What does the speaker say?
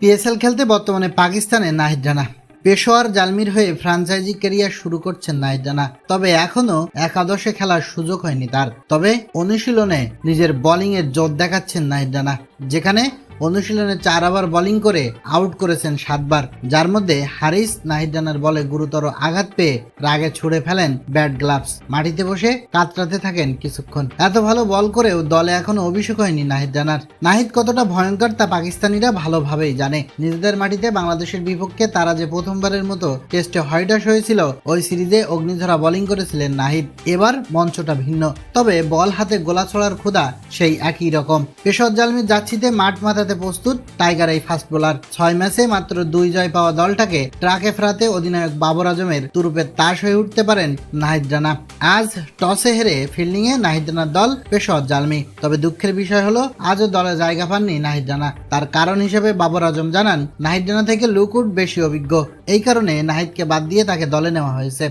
PSL খেলতে বর্তমানে পাকিস্তানে নাহিদ রানা। পেশোয়ার জালমির হয়ে ফ্রাঞ্চাইজি ক্যারিয়ার শুরু করছেন রানা। তবে এখনও একাদশে খেলার সুযোগ হয়নি তার। তবে অনুশীলনে নিজের বোলিংয়ের জোর দেখাচ্ছেন রানা। যেখানে অনুশীলনে চার ওভার বোলিং করে আউট করেছেন সাতবার, যার মধ্যে হারিস নাহিদ রানার বলে গুরুতর আঘাত পেয়ে রাগে ছুড়ে ফেলেন ব্যাট গ্লাভস মাটিতে বসে কাতরাতে থাকেন কিছুক্ষণ। এত ভালো বল করেও দলে এখনও অভিষেক হয়নি নাহিদ রানার নাহিদ কতটা ভয়ঙ্কর তা পাকিস্তানিরা ভালোভাবেই জানে। নিজেদের মাটিতে বাংলাদেশের বিপক্ষে তারা যে প্রথমবারের মতো টেস্টে হয়ডাস হয়েছিল, ওই সিরিজে অগ্নিঝরা বোলিং করেছিলেন নাহিদ। এবার মঞ্চটা ভিন্ন। তবে বল হাতে গোলা ছড়ার ক্ষুদা সেই একই রকম। পেশর জালমির যাচ্ছিতে মাঠ মাথাতে প্রস্তুত টাইগার এই ফাস্ট বোলার। ছয় ম্যাচে মাত্র দুই জয় পাওয়া দলটাকে ট্রাকে ফেরাতে অধিনায়ক বাবর আজমের তুরুপের তাস হয়ে উঠতে পারেন নাহিদ রানা। আজ টসে হেরে ফিল্ডিংয়ে নাহিদ রানার দল পেশর জালমি। তবে দুঃখের বিষয় হলো, আজও দলে জায়গা পাননি নাহিদ রানা। তার কারণ হিসেবে বাবর আজম জানান, নাহিদ রানা থেকে লুকউড বেশি অভিজ্ঞ। এই কারণে নাহিদকে বাদ দিয়ে তাকে দলে নেওয়া হয়েছে।